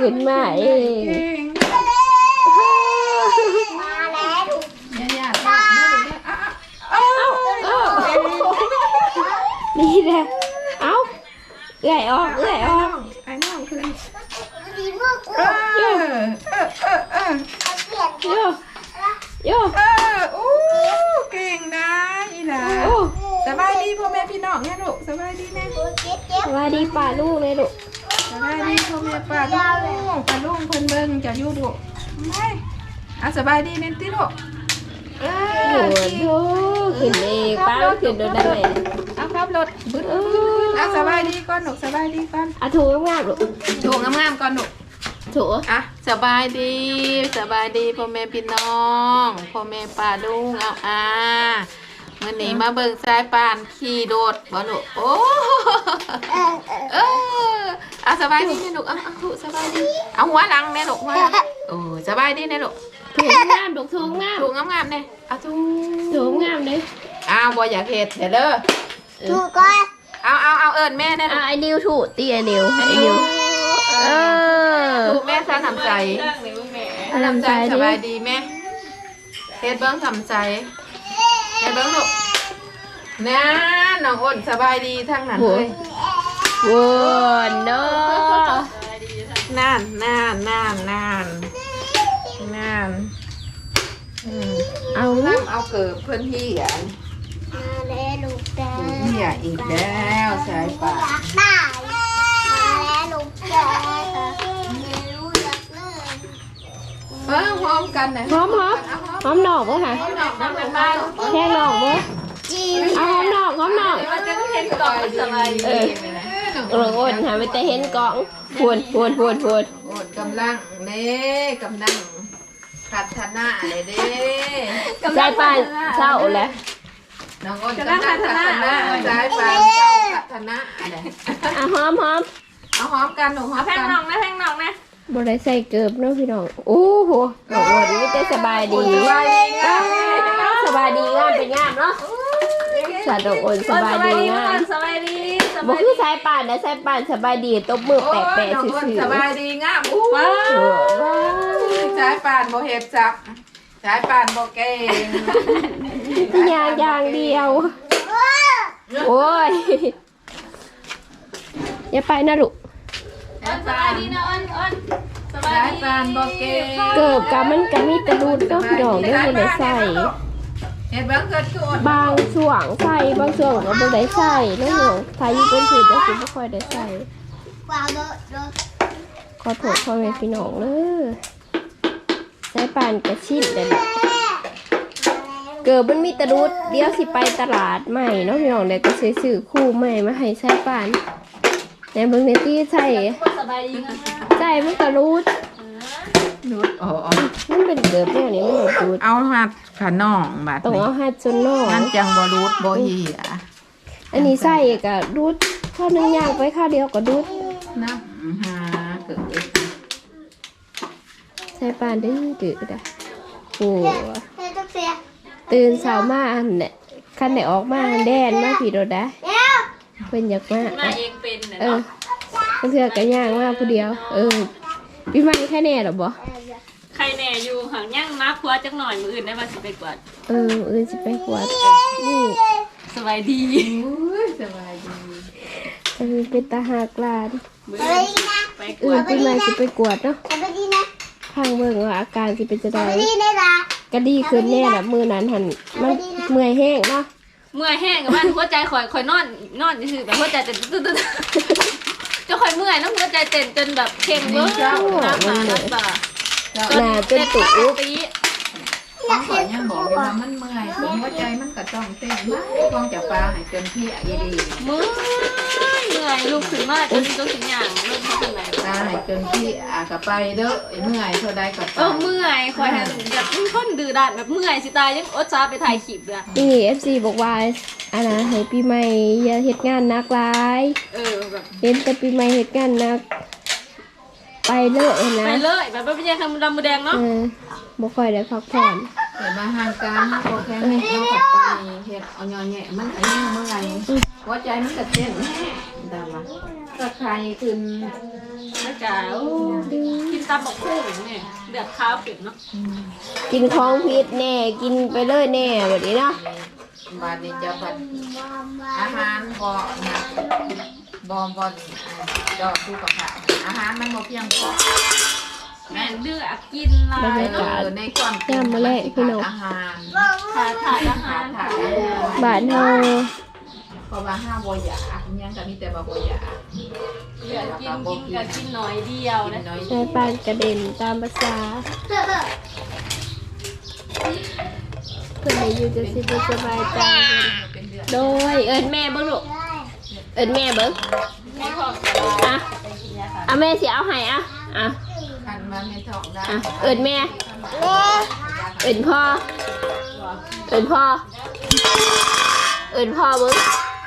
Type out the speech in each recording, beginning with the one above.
ขึ้นมาเองมาแล้วถูกอย่ยเด้อเด้อเด้ออ้าวอ้าวเอ้านี่แหละเอ้าเอื่อยออกเอื่อยออกไอ้น้องคือดีมากเออเออเออเออโยโยเอออู้เก่งนะอีหลาสบายดีพ่อแม่พี่น้องแน่ลูกสบายดีแน่กูเจ็บเจ็บสวัสดีป่าลูกเลยลูก สบายดีพ่อแม่ป้าลูกป้าลุงเพิ่นเบิ่งจะอยู่ลูกไปอะสบายดีแน่ติลูกเอโอ้อโหขึ้นเองป้าขึ้นโดนได้ไหมเอาครับรถบึ้ดบึ้ดบึ้ดบึ้ดเอาสบายดีก่อนลูกสบายดีก่อนอะถูกงามๆลูกถูกงามๆก่อนลูกถูกอะสบายดี สบายดีพ่อแม่พี่น้องพ่อแม่ป้าลุงเอาอ่า มื่อนี้มาเบิ่งสายปานขี่โดดบ่ลูกโอ้เออเออเออเอาสบายดีแน่ลูกเอาเอาถูกสบายดีเอาหัวหลังแน่ลูกหัวหลังโอ้สบายดีแน่ลูกถูกงามลูกถูกงามถูกงามๆแน่เอาถูกถูกงามเลยอ้าวบ่อยากเฮ็ดเด้อเด้อถูกก่อนเอาเอาเอาเอิ้นแม่แน่ลูอะกไอ้นิวถูกตีไอ้นิวไอ้นิวเออถูกแม่ซะทำใจทำใจสดิบายดีแม่เฮ็ดเบิ้งทำใจ เฮ็ดเบิ้งลูกนะน้องอ้นสบายดีทั้งนั้นเลยวนเนาะนานนานนานนานนานอืมเอาน้ำเอาเกิดเพื่อนพี่อะมาแล้วลูกแต่พี่อะอีกแล้วสายป่านอยากได้มาแล้วลูกแต่ไม่รู้อยากเลิก เพิ่มพร้อมกันนะหอมหอมหอมดอกบ่ค่ะพร้อมดอกน้ำมันบ้านแค่ดอกบ่จีเอาหอมดอกหอมดอกมันจะเห็นก่อนสบายดีเออเอออ้นหาไปแต่เห็นกล่องพวนพวนพวนพวนโอดกำลังเด้กำลังพัฒนาเลยเด้สายปานเศร้าแล้วน้องอ้นกำลังพัฒนาสายปานเจ้าพัฒนาอะไรอะหอมหอมเอาหอมกันหนูหอมแพกังนน้องนะแพงน้องนะ บ่ได้ใส่เกิบเนาะพี่น้องโอ้โหน้องอ้นมีแต่สบายดีสบายดีงามสบายดีงามเป็นงามเนาะสาดอกอ้นสบายดีงามสบายดีสบ่บายคืดีอสายป่านนะสายป่านสบายดีตบมือแปะแปะน้องซื่อ้นอสๆบายดีงามอู้ว้าเออว้าวสายปานโบเฮ็ดจับสายปานโบเก่งที่ยางอย่างเดียวโอ้ยอย่าไปนะลูก สายสปาบายนดีนะอ้นอ้นสบาสายยดีปานโบเก่งเกิบกับมันกับมีตะลูดก็พี่น้องได้บ่ได้ใส่เห็ดเบิ้งเกิดคืออดบางช่วงใส่บางช่วงก็บ่ได้ใส่เนาะพี่น้องถ้าอยู่เป็นผืนจะสิบ่ค่อยได้ใส่กว่าโดดโดดขอโทษพ่อแม่พี่น้องเด้อสายป่านกระชิ้นได้แหละเกิดมันมีตะลูดเดี๋ยวสิไปตลาดใหม่เนาะพี่น้องเดี๋ยวก็สิซื้อคู่ใหม่มาให้สายป่าน ในเบิ่งในที่ใส่สบายดีนะใส่มันตะลูดนุดอ๋อมันเป็นเกิบแนวนี้มันบ่ดูดเอาหัดขะน่องบาดต้องนี้เอาหัดจนนอกมันจังบ่รูดบ่เหี่ยอันนี้ใส่ก็ดูดข้าวหนึงอย่างไปข้าวเดียวก็ดูดนะหาเกิดใส่ปานดื้อดื้อได้โอ้เฮ้ยต้องเสียตื่นเช้ามาอันเนี่ยคันได้ออกมาแดนมาพี่โดดได้เดี๋ยวเพิ่นอยากมา มาเอง เป็นเออเพื่อกันย่างมาผู้เดียว เออพี่มันแค่แน่หรอบ่ใครแน่อยู่ห่างย่างมาครัวจักหน่อยมืออื่นได้มาสิไปกวาดเออเออสิไปกวาดนี่สบายดีอุ้ยสบายดีเออเป็นตาหากลานมือไปอื่นดีนะไปกเออวาดพี่มันสิไปกวดเนาะไปดีนะข้างเบิ่งว่าอาการสิเป็นจะไปได้ดีนะล่ะก็ดีขึ้นแน่ละมือนั้นหันมันเมื่อยแห้งเนาะ เมื่อยแห้งกับบ้านหัวใจข่อยข่อยนอนนอนคือแบบหัวใจเต้นตึ๊ดตึ๊ดจะข่อยเมื่อยน้ำหัวใจเต้นจนแบบเข่งเบิ้งน้ำมาน้ำตาหน้าเป็นตุตุกปี บางคนยังบอกอยู่ว่ามันเมื่อยผมหัวใจมันก็ต้องเต้นมากคงจะปลาให้เต็มที่อะอีดีเมื่อยเมื่อยลูกถึงมากจนจนถึงอย่างลูกเขาเป็นไรปลาให้เต็มที่อะก็ไปเด้อไอ้เมื่อยเท่าใดก็ไปเออเมื่อยคอยให้แบบคนดื้อด้านแบบเมื่อยสิตายยังอดซาไปถ่ายคลิปเลยนี่ FC บอกว่าอันนะให้ปีใหม่อย่าเฮ็ดงานหนักหลายเออแบบเห็นแต่ปีใหม่เฮ็ดงานหนัก ไปเลยนะไปเลยแบบไม่ใช่คำดำมือแดงเอเนาะอ บ่ค่อยได้พักผ่อนเแต่บางห่างการโอเคเฮ็ดเราผัดไปเฮ็ดเอาย่อแหะมันก็ยังเมื่อไงหัวใจมันก็เต้นแห้ดำว่าก็ใครขึ้นแล้วก็โอ้กินตำบักหุ่งเนี่ยเดือดข้าวเป็ดเนาะกินของพิษแน่กินไปเลยแน่แบบนี้เนาะบาดนี้จะผัดอาหารบ่นะบ่บ่ดอกคู่กับข้าวอาหารมันบ่เพียงพอ แม่เลือกกินหลายเอเนาะอในความย่ำมาแล้วพี่น้องอาหารขาดขาดอาหาขาดรขาดบาทเฮาเพราะว่าห้าบ่อยากอิหยังก็มีแต่ว่าบ่อยากเลือกกินกินก็กินน้อยเดียวกินะนน้อยใช้ปานกระเด็นตามภาษาเพื่อนให้อยู่จะสิบสบายใจเป็นเดือนโดยเอิญแม่เบิ้งลูกเอิญแม่เบิ้งไม่พออะอะแม่สิเอาให้อะอะคันมันไม่ท้ องได้อะเอิญแม่ เอิญพ่อ เอิญพ่อ เอิญพ่อเบิ้ง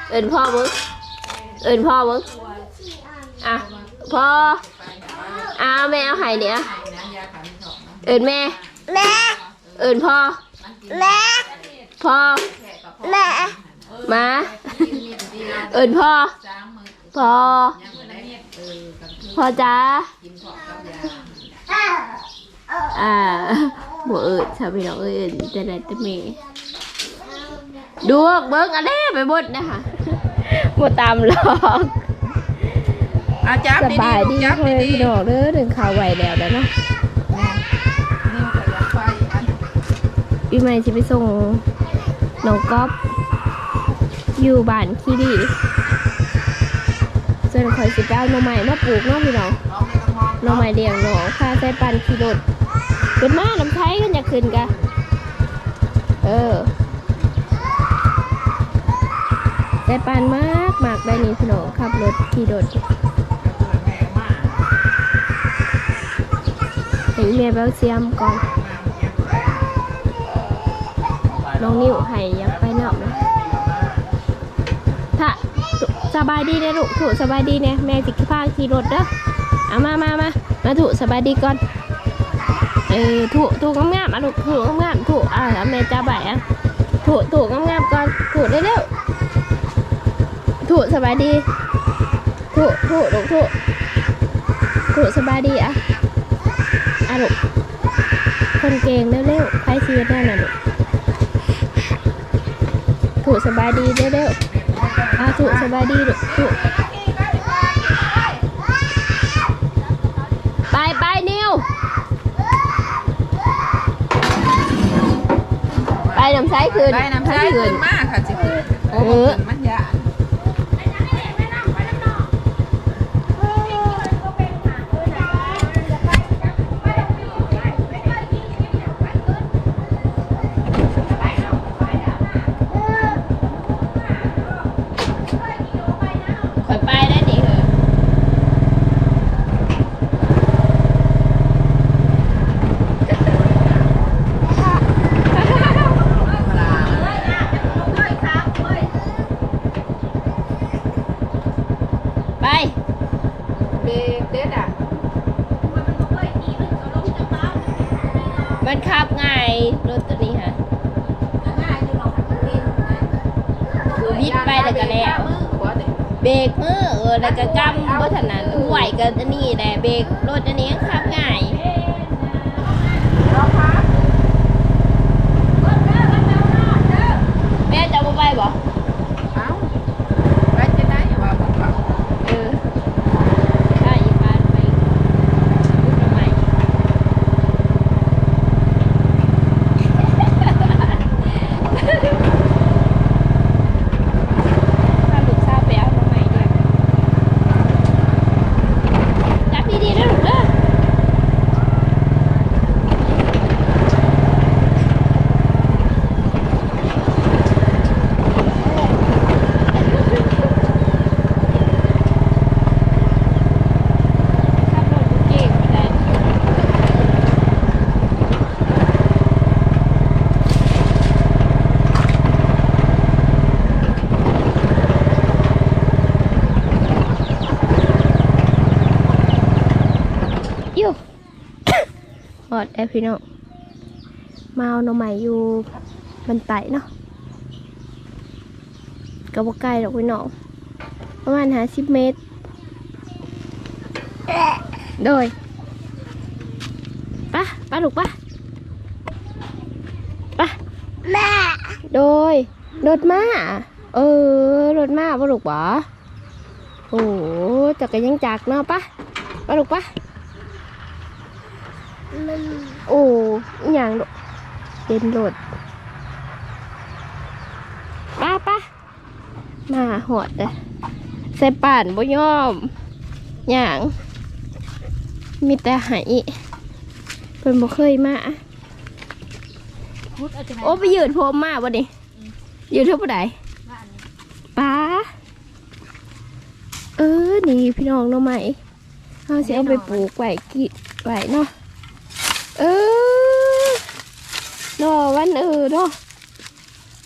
เอิญพ่อเบิ้งเอิญพ่อเบิ้งอะพ่ออะแม่เอาให้เนี่ยนะยาขันท้องนะเอิญแม่ แม่ เอิญพ่อ แม่ พ่อแค่กับพ่อแม่ มากินมีดเดียวเอิญพ่อสามมื้อพ่อยังบ่ได้เออกับคือพ่อจ้ากินข องกับยาอ่าบ่เอิญชาวพี่น้องเอิญแต่ไหนแต่เมดูเบิ้งอันนี้ไปบดนะคะบ่ตามหรอกอาจับสดีบายๆดีจับเลยดีพี่น้องเด้อถึงข่าวไหวแล้วแล้วเนาะๆนี่นี่ก็อยากไปอันปีใหม่สิไปส่งน้องก๊อฟอยู่บ้านคีดีส่วนข่อยสิไปเอาหน่อไม้มาปลูกเนาะพี่น้อง น้องไม้เลี้ยงหนองค่าใช้ปันขี่รถเป็นมาน้ำไทยกันอยากขึ้นกะเออใช้ปันมากมากได้นี่พี่น้องขับรถขี่รถเห็นเมียเบลเซียมก่อนน้องนิ้วให้อยังไปนอกนะถ้าสบายดีนะลูกถูกสบายดีเนี่ยแม่จิกพาขี่รถเด้อ เอามามามามาถูสบายดีก่อนเออถูถูงามๆอะลูกถูงามๆถูอ่าแม่จ้าใบอะถูถูงามๆก่อนถูเร็วถูสบายดีถูถูลูกถูถูสบายดีอะอะลูกคนเก่งเร็วๆใครชีวิตแน่น่ะลูกถูสบายดีเร็วๆอะถูสบายดีลูกถู ใสคืนได้น้ำใช้ขึ้นมากค่ะจิคือโอ้โหขึ้นมันยาก ข่อยไปได้ดิเหรอ ไป เด็กเด็ดอะ มันขับง่ายรถตัวนี้ฮะวิดไปแล้วก็แล้วเบรกมือเออแล้วก็กำบ่ถนัดไหวกันอันนี้แหละเบรกรถอันนี้ขับง่ายแม่จะบ่ไปบ่ เอ้าไปจะได้ว่าบ่เขา เออถ้าอีกบ้านไปพูดทำไมถ้าลูกสาวไปเอามาใหม่เด้อจับดีๆนะลูกเด้อ ขับรถเก่งไปได้ อยู่ หอ ดแอพี่น้องมาเอาหน่อไม้อยู่บันไตเนาะก็บ่ไกลดอกพี่น้องประมาณหาสิบเมตร โดยปะปะลูกปะปะแม่โดยรถม้าเออรถม้าปะลูกบ่โอ้จักรยังจักรเนาะปะปะลูกปะมัน โอ้อหย่างลูกเป็นรถปะปะมาหอดเลยใส่ป่านบ่ยอมอย่างมีแต่ไหายเพิ่นบ่เคยมาพุทธอาจารย์โอ้ไปยืดผมมาบ่ดิยืดเท่าบ่ได้บ้านนี้ป้าเออนี่พี่น้องเนาะไหมเอาสิเอาไปปลูกไว้กิไว้เนาะเออเนาะวันเออเนาะ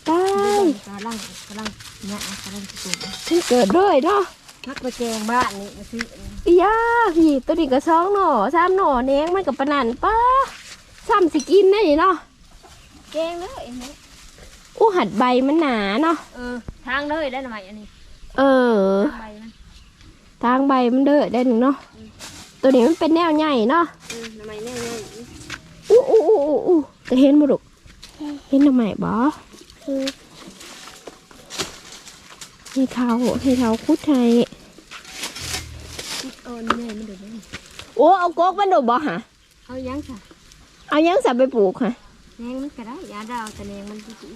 ตายกำลังกำลังเนี่ยกำลังจะปลูกเพิ่งเกิดเลยเนาะนักไปแกงบ้านนี่มาซื้ออีย่าพี่ตัวนี้ก็สองหน่อสามหน่อแหนงมันกับปานนันป้าซ้ำสิกินได้นี่เนาะแกงเลยเห็นไหมอู้หัดใบมันหนาเนาะเออทางเลยได้หน่อยอันนี้ เออใบมันทางใบมันเด้อได้หนึ่งเนาะตัวนี้มันเป็นแนวใหญ่เนาะเออทำไมเนี่ยเนี่ย อู้อู้อู้อู้อู้จะเห็นบ่ลูกเห็นทำไมบ่คือให้เขาให้เขาคุดให้เออเนี่ยมันเดือดโอ้เอากกมันดูบ่ฮะเอายังค่ะ เอายังสับไปปลูกฮะแนงมันก็ได้ยาดาวแต่แนงมันจะสูง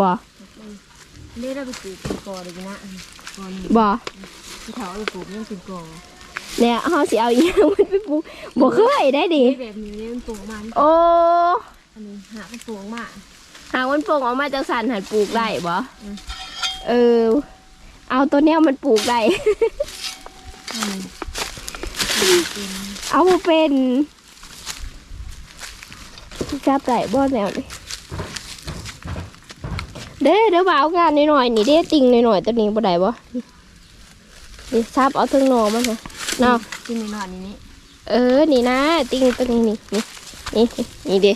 บ่นี่เราไปปลูกเป็นกอเลยนะกอนี่บ่ที่เขาเอาไปปลูกยังเป็นกอ เนี่ยเฮาสิเอาอีหยังมันไปปลูกบ่เคยได้ดินี่แบบนี้มันปลูกมาโอ้อันนี้หามันปลูกมาหากมันปลูกออกมาจากสันหันปลูกได้บ่อืมเออ เอาตัวเนี้ยมันปลูกได้เอาบ่เป็นจับได้บ่แนวนี่เด้เดี๋ยวบ่เอางานหน่อยๆนี่เด้ติ่งหน่อยๆตัวนี้บ่ได้บ่นี่นี่ซับเอาถึงหนอมันค่ะ เนาะกินในนอนนี้นี่เออ นี่นะติ่งตัวนี้นี่นี่นี่นี่เด้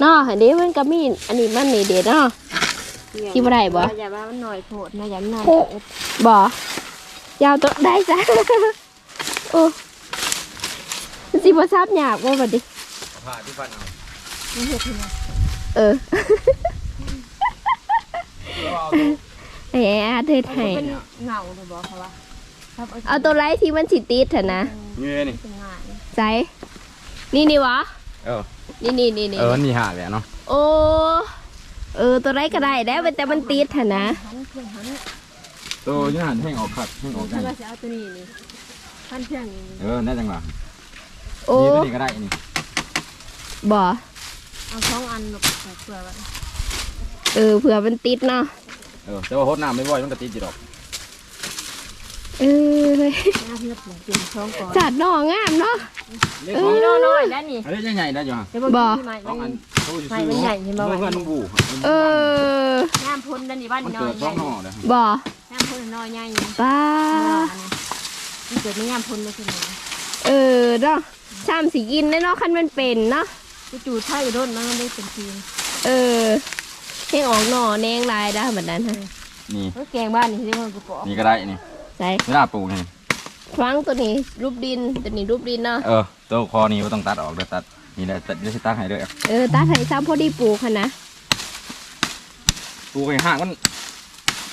เนาะอันนี้มันก็มีอันนี้มันนี่เด้เนาะที่บ่ได้บ่อย่าว่ามันหน่อยโผดนะอย่ามันหน่อยบ่ยาวตัวได้จ้ะโอ้สิบ่ทราบยากบ่บัดนี้ผ่าที่ฟันเอามันเห็ดที่ไหนเออแล้วเอาแหมอาเทศมันให้เป็นเงาเลยบอกเขาว่าครับ เอาตัวไรที่มันสิติดเถอะนะเงี้ยนี่เป็นงานใจนี่นี่วะเออนี่นี่นี่นี่เออนี่หาเลยเนาะโอ้เออตัวไรก็ได้ได้แต่มันติดเถอะนะหันเพื่อนหันตัวยี่หันแห้งออกขัดแห้งออกได้ถ้าเราจะเอาตัวนี้นี่หันเพื่อนนี่เออได้จังหวะโอ้นี่ตัวนี้ก็ได้นี่บ่เอาสองอันหลบใส่เปลือกไว้เออเผื่อมันติดเนาะเออแต่ว่าโคตรน้ำไม่บ่อยมันก็ติดอยู่ดอก เออเฮ้ยหน้าเพื่อนปลูกเป็นสองก่อนจัดหน่องามเนาะ เล็กเอของอน้อยๆแล้วนี่อันนี้ใหญ่ๆได้อยู่ฮะเดี๋ยวบอกบ่ที่ใหม่สองอัมันนเขาอยู่ไม่ซื้อมันใหญ่เห็นบ่วะเมื่อเพื่อนลุงบูเออน้ำพ้นนั่นนี่บ้านมันน้อเกิยดใหสอญ่งห่อเลยบ่น้ำพ้นน้อยใหญ่ป้ามันเกิดไม่น้ำพ้นเลยคือไหนเออเนาะชามสีกินได้เนาะคันมันเป็นเนาะจะจูดไผ่โดนมันได้เป็นทีมเออให้ออกหน่อแนงลายได้แบบนั้นฮะนี่แล้วแกงบ้านนี่ที่มันกระป๋อนี่ก็ได้นี่ใส่เวลาปลูกนี่ฟังตัวนี้รูปดินตัวนี้รูปดินเนาะเออตัวคอนี่ไม่ต้องตัดออกเดี๋ยวตัดนี่แหละตัดเดี๋ยวสิตัดให้เลยเออตาไทยซ้ำพอดีปลูกค่ะนะปลูกให้ห่างมัน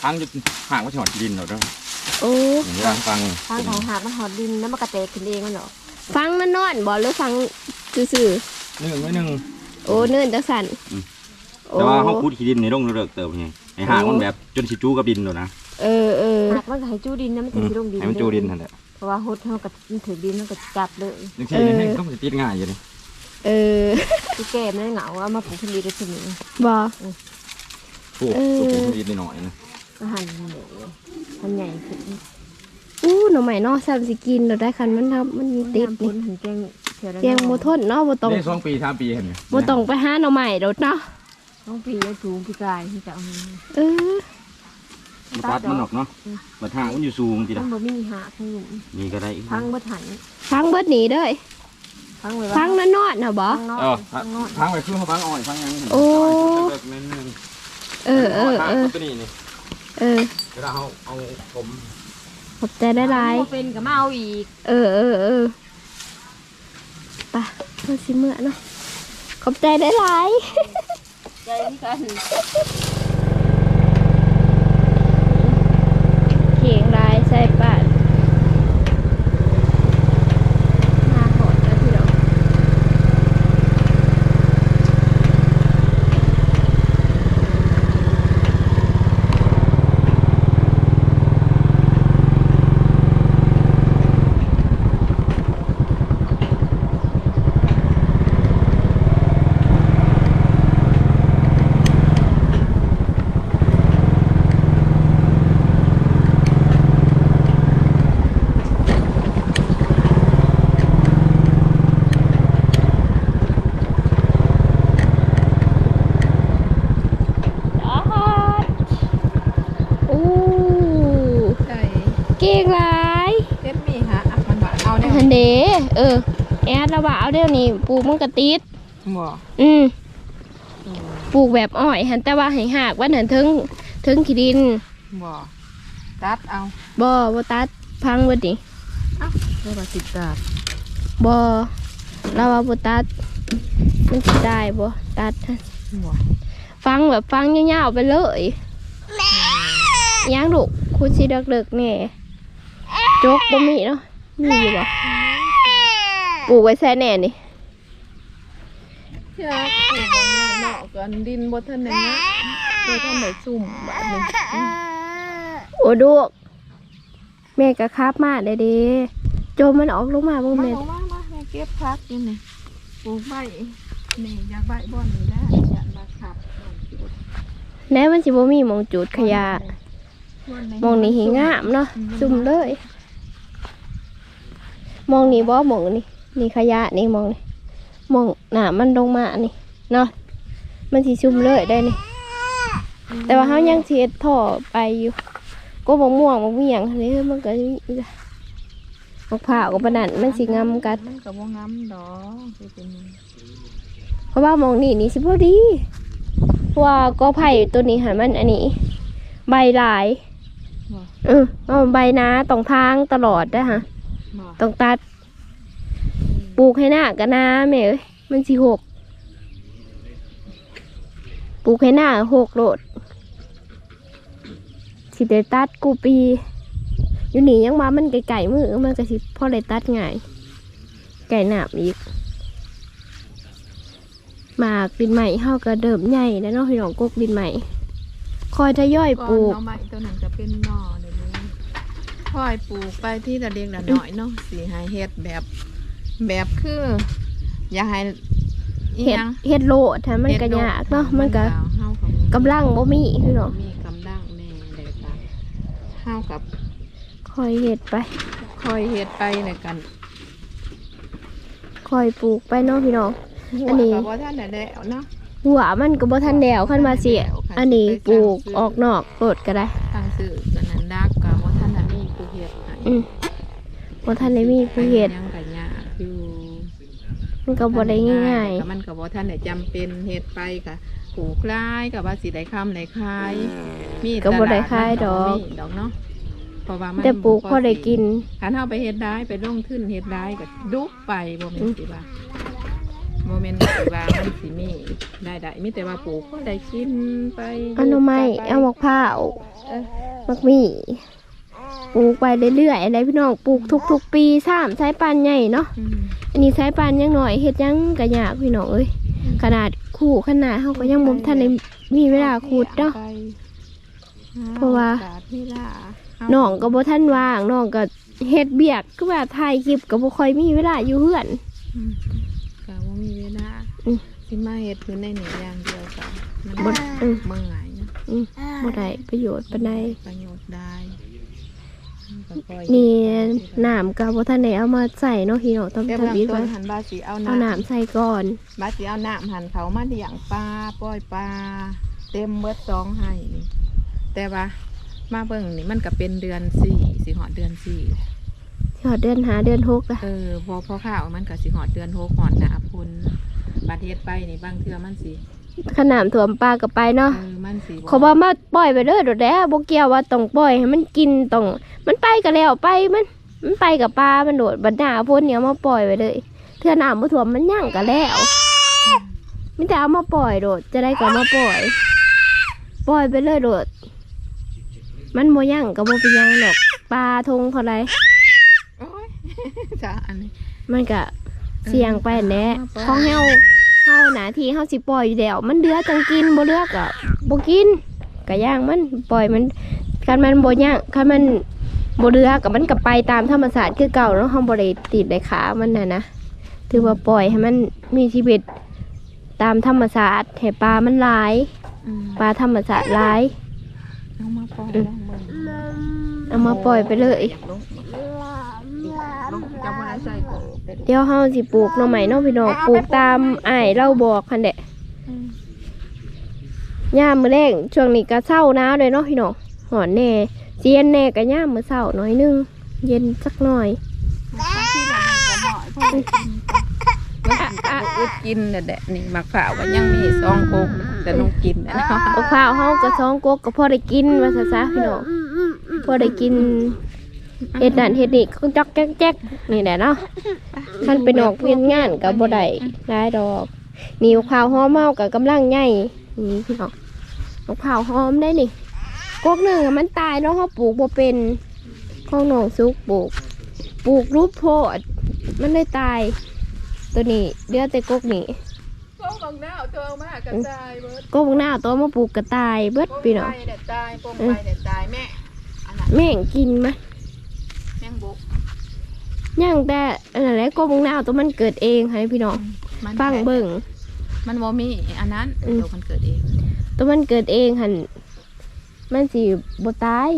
ห่างจุดห่างมันจะหอดดินหรอกเด้อโอ้อย่างนี้ฟังทางของหาดมันหอดดินแล้วมันกระเตกขึ้นเองมันเหรอฟังมันนอนบ่หรือฟังซื่อหนึ่งไว้หนึ่งๆโอ้เนื่นจังสันอืมโอ้แต่ว่าเขาคูดขี้ดินในร่องเลิกเติมไงให้ห่างมันแบบจนสิจูกับดินเลยนะ เออเออหากมันก็ให้จูดินนะมันจะสิลงดินให้มันจูดินนั่นแหละเพราะว่าฮดมันก็มันถือดินมันก็จับเลยบางทีนี่ก็มันจะติดง่ายอยู่นี่เออที่แก้มันเหงาเอามาปลูกขึ้นดีได้ทีนี้บ่ปลูกเออปลูกขี้ดินหน่อยนะก็หั่นเหลวมันใหญ่ขึ้นอู้หน่อไม้เนาะซ้ำสิกินเราได้คันมันทำมันติดน้ำพ้นี่นหันแกงเถื่อแกงโมทนเนาะโมตองได้สองปีสามปีเห็นไหมโมตองไปหาหน่อไม้รถเนาะต้องปีแล้วสูงปีกายที่จะเอามาเออ มันตัดมันออกเนาะมาทางมันอยู่สูงทีต้ละองบ่มีหาคือนี่ก็ได้พังบ่ทันฟังเบิดหนีเด้ยฟังไว้ฟังนั่นนอนน่ะบ่ฟังนอนเออฟังนอนพังไปคือเขาพังอ่อยพังยังโอ้เลิกนิดนึงเออเออเออตัวนี้นี่เออเวลาเขาเอาผมขอบใจได้หลายบ่เป็นก็มาเอาอีก เออเออเออไปเพื่อสิเมื่อเนาะขอบใจได้หลายใจที่กัน เขียงลายใส่ปาดมาหอดแล้วพี่น้อง จอดอู้ ใช่ เก่งหลาย เฮ็ดมีฮะอะมันว่า เอาแนวฮันเดเออ แอดระบาเอาเดี๋ยวนี้ปลูกมันกระติดบ่อืมปลูกแบบอ้อยหันแต่ว่าให้หากว่าหันถึงถึงขี้ดินบ่ตัดเอาบ่บ่ตัดพังเบิดนี่เรียกว่าสิตัดบ่เราว่าบ่ตัดมันสิได้บ่ตัดฮะบ่ฟังแบบฟังยาวๆไปเลยยังลูกคุณสิเด็กๆแน่จกบ่มีเนาะ มีอยู่บ่ปลูกไว้แซ่แน่นี่อยากปลูกบางอย่างเนาะกันดินบ่ทันได้นะบ่ทันได้ซุ่มบาดนี้โอ้ดูกแม่ก็คาบมาได้เด้โจมมันออกลงมาบ่มาแม่ลงมามาแม่เก็บพักอยู่นี่ปลูกใบนี่อยากใบบ่อนนี่ได้อยากมาขับบ่อนจุดแน่มันสิบ่มีหมองจุดขยะบ่อนไหมองนี่หิงามเนาะซุ่มเลย มองนี่บ่มองนี่นี่ขยะนี่มองนี่มองหน้ามันลงมานี่เนาะมันสิซุ่มเลยได้นี่แต่ว่าเฮายังสิเฮ็ดท่อไปอยู่ ก็บ่ม่วงบ่มีหยังนี่มันก็มีอีกอะมะพร้าวกับปานนั้นมันสิงามกันมันก็บ่งามดอกสิเป็นหยังเพราะว่ามองนี่นี่สิพอดีเพราะว่าก็ไผ่ตัวนี้หันมันอันนี้ ใบหลายบ่เออเอาใบนาตรงทางตลอดนะฮะบ่ต้องตัด ปลูกให้หน้ากันนาแม่เอ้ยมันสิหกปลูกให้หน้าหกโลดสิได้ตัดกูปี อยู่นี่ยังมามันไก่ๆมือมันก็สิพ่อได้ตัดง่ายไก่หนามอีกหมากดินใหม่เฮาก็เดิมใหญ่แล้วเนาะพี่น้องกกดินใหม่ คอยทยอยก่อปลูนกเอาไม้ตัวหนั้นจะเป็นหน่อเดี๋ยวนี้คอยปลูกไปที่ตะเลียงละหน่อยเนาะสิให้เฮ็ดแบบ แบบคือ อย่าให้อีเห็ดหยังเห็ดโลดถ้ามันฮ็ก็ดโดยากเนาะมันก็เฮากับกำลังบ่มีพี่น้องมีกำลังแน่เลยกันเฮากับคอยเห็ดไป คอยเฮ็ดไปเลยกันคอยปลูกไปเนาะพี่น้อง อันนี้ หัวก็บ่ทันได้แล้วเนาะหัวมันก็บ่ทันแดวคันมาเสียอันนี้ปลูกออกนอกโลดก็ได้ทางสื่อกันนั้นดักก็บ่ทันได้มีผู้เฮ็ดให้อืมบ่ทันได้มีผู้เฮ็ด ยังก็ยากอยู่ มันก็บ่ได้ง่ายแต่มันก็บ่ทันได้จำเป็นเฮ็ดไปก็ปลูกคลายก็ว่าสิได้คำได้ขาย มีก็บ่ได้ขายตลดอกมีดอกเนาะเพราะว่ามันๆแต่ปลูกพอได้กินคันเฮาไปเฮ็ดได้ไปลงทุนเฮ็ดได้ก็ดุกไปบ่แม่นสิว่าบ่แม่นสิว่ามันสิมีได้ได้มีแต่ว่าปลูกพอได้กินไปเอาหน่อไม้ไปเอามะพร้าวเออมักมี ปลูกไปเรื่อยๆอะไรพี่น้องปลูกทุกๆปีสามสายปานใหญ่เนาะอืมอันนี้สายปานยังหน่อยเฮ็ดยังก็ยากพี่น้องเอ้ยขนาดคู่ขนาดเฮาก็ยังบ่ทันได้มีเวลาขุดเนาะไปเพราะว่าโอกสเวลาเาน้องก็บ่ทันว่างน้องก็เฮ็ดเบียกคือว่าถ่ายคลิปก็บ่ค่อยมีเวลาอยู่เฮือนอืมก็บ่มีเวลาอืมสิมาเฮ็ดพื้นในนี่อย่างเดียวก็มันบ่อืมเมื่อยเนาะอืมบ่ได้ประโยชน์ปานใดประโยชน์ได้ก็ปล่อย นี่น้ำก็บ่ทันได้เอามาใส่เนาะพี่น้องต้องแต่เบื้องทำอีกต้ไว้นหันบาสิเอาเอาน้ำน้ำใส่ก่อนบาสิเอาน้ำหันเขามาเลี้ยงปลาปล่อยปลาเต็มเบิดสองให้นี่แต่ว่ามาเบิ่งนี่มันก็เป็นเดือนสี่สิหอดเดือนสี่หอดเดือนหาเดือนหกละเออพอพอข้าวมันก็สิหอดเดือนโหกหอดหนาพุ่นประเทศไปนี่บางเทื่อมันสิ ขนามถ่วมปลากับไปเนาะ เออมันสิเขาบอกมาปล่อยไปเด้อโดดแด้บ่เกี่ยวว่าต้องปล่อยให้มันกินต้อง มันไปก็แล้วไปมัน มันไปกับปลา มันโดดบัดหน้าพ้นเนี่ยเอามาปล่อยไปเลยเทื่อน้ำบ่ถ่วมมันย่างก็แล้วมิแต่เอามาปล่อยโดด จะได้ก็เอามาปล่อย ปล่อยไปเลยโดด มันบ่ย่างก็บ่เป็นหยังหรอกปลาทงเขาไรโอ้ยจ้าอันนี้มันก็เสี่ยงไปแหน่เออของเฮา เฮาหน้าที่เฮาสิปล่อยอยู่แล้วมันเดือจังกินบ่เลือกก็บ่กินก็ย่างมันปล่อยมันคันมันบ่ย่างคันมันบ่เดือก็มันก็ไปตามธรรมชาติคือเก่าเนาะเฮาบ่ได้ติดได้ขามันน่ะนะถือว่าปล่อยให้มันมีชีวิตตามธรรมชาติให้ปลามันหลายอืมปลาธรรมชาติหลายเอามาปล่อยลองเบิ่งเอามาปล่อยไปเลยลงลงจะบ่ได้ใส่กบแต่ดู เดี๋ยวเฮาสิปลูกหน่อไม้เนาะพี่น้องปลูกตามอ้ายเราบอกคั่นแหละอืม ย่ามมื้อแรกช่วงนี้ก็เศร้าหนาวเลยเนาะพี่น้องหอนแน่เจียนแน่ก็ย่ามมื้อเช้าหน่อยหนึงเย็นสักหน่อยที่เราได้ก็หน่อยเพราะมันกินก็อึดกินน่ะแหละนี่มักผ่าวก็ยังมีสองโคกแต่น้องกินน่ะเนาะเอาข้าวเฮาก็สองกกก็พอได้กินว่าซะซะพี่น้องพอได้กิน เฮ็ดนั่นเฮ็ดนี่ก็จอกแจ๊กๆนี่แหละเนาะคันไปนอกเวียนงานก็บ่ได้ได้ดอกนี่ข้าวหอมเฮาก็กำลังใหญ่นี่พี่น้องเอาข้าวหอมได้นี่กกหนึงอะมันตายเนาะเฮาปลูกบ่เป็นของน้องสุกปลูก ปลูกรูปโพดมันเลยตาย ตัวนี้เดือแต่กกนี่โป่งบังหน้าตัวมากกระจายเบิดกกหน้าตัวมาปลูกกระตายเบิดพี่น้องโป่งไปเนี่ยตายโป่งไปเนี่ยตายแม่อันนั้นแม่งกินมั้ย แม่งบุกย่างแต่อันนั้นแหละกกหน้าตัวมันเกิดเองให้พี่น้องมันฟังเบิ่งมันบ่มีอันนั้นอืมเดี๋ยวมันเกิดเอง ตัวมันเกิดเองหันมันสิบ่ตาย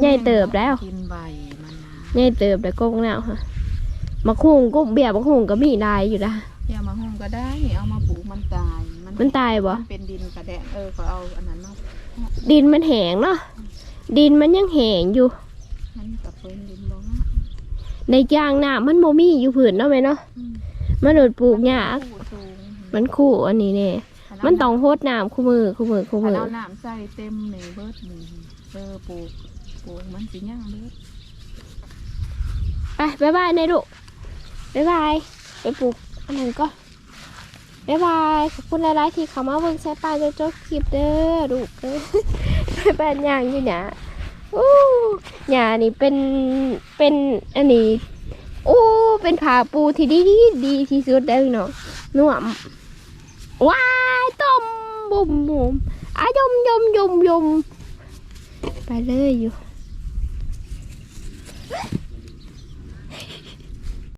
ใหญ่เติบแล้วกินใบมันนะใหญ่เติบแล้วกกหน้าค่ะมะคุงกกเบี้ยมะคุงก็มีลายอยู่นะอย่ามาห้องก็ได้เอามาปลูกมันตาย มันตายบ่มันเป็นดินกระแดะเออเขาเอาอันนั้นมาดินมันแห้งเนาะดินมันยังแห้งอยู่ มันกับเพิ่นดินบ่งะ ในจางน้ำมันบ่มีอยู่ผืนเนาะแม่เนาะอืมมันโดดปลูกยากปลูสูงมันคู่อันนี้เนี่ยมันต้องโหดน้ำคู่มือคู่มือคู่ถ้ามือเราน้ำใส่เต็มนี่เบิดนี่เออปลูกปลูกมันสิย่างเบิดไปบ๊ายบายนายดุบ๊ายบายไปปลูกอันนั้นก็บ๊ายบายขอบคุณหลายๆที่เขามาเบิ่งใช้ปลาจะจบคลิปเด้อลูกเด้อไปบ้านย่างอยู่เนี่ย อู้หญ้านี้เป็นเป็นอันนี้อู้เป็นผาปูที่ดีดีดีที่สุดได้เนาะนวมว้าต้มบุ่มบุ่มอายมยมยมยมไปเลยอยู่